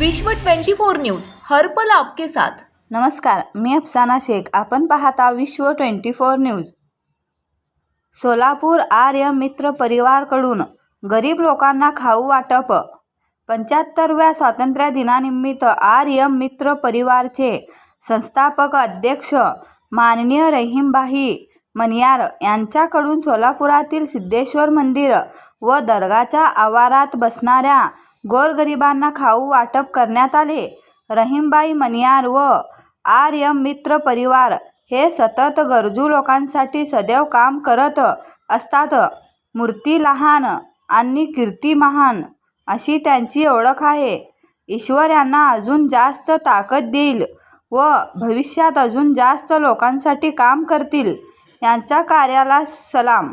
विश्व 24 न्यूज हरपल आपके साथ. नमस्कार मी अफसाना शेख. आपण पाहता Vishwa twenty four news. Solapur Arya Mitra परिवारकडून गरीब लोकांना खाऊ वाटप. पंच्याहत्तरव्या स्वातंत्र्य दिनानिमित्त आर्य मित्र परिवारचे संस्थापक अध्यक्ष माननीय रहीमबाई मनियार यांच्याकडून सोलापुरातील सिद्धेश्वर मंदिर व दर्गाच्या आवारात बसणाऱ्या गोरगरिबांना खाऊ वाटप करण्यात आले. रहीमबाई मनियार व आर्य मित्र परिवार हे सतत गरजू लोकांसाठी सदैव काम करत असतात. मूर्ती लहान आणि कीर्ती महान अशी त्यांची ओळख आहे. ईश्वर यांना अजून जास्त ताकद देईल व भविष्यात अजून जास्त लोकांसाठी काम करतील. यांच्या कार्याला सलाम.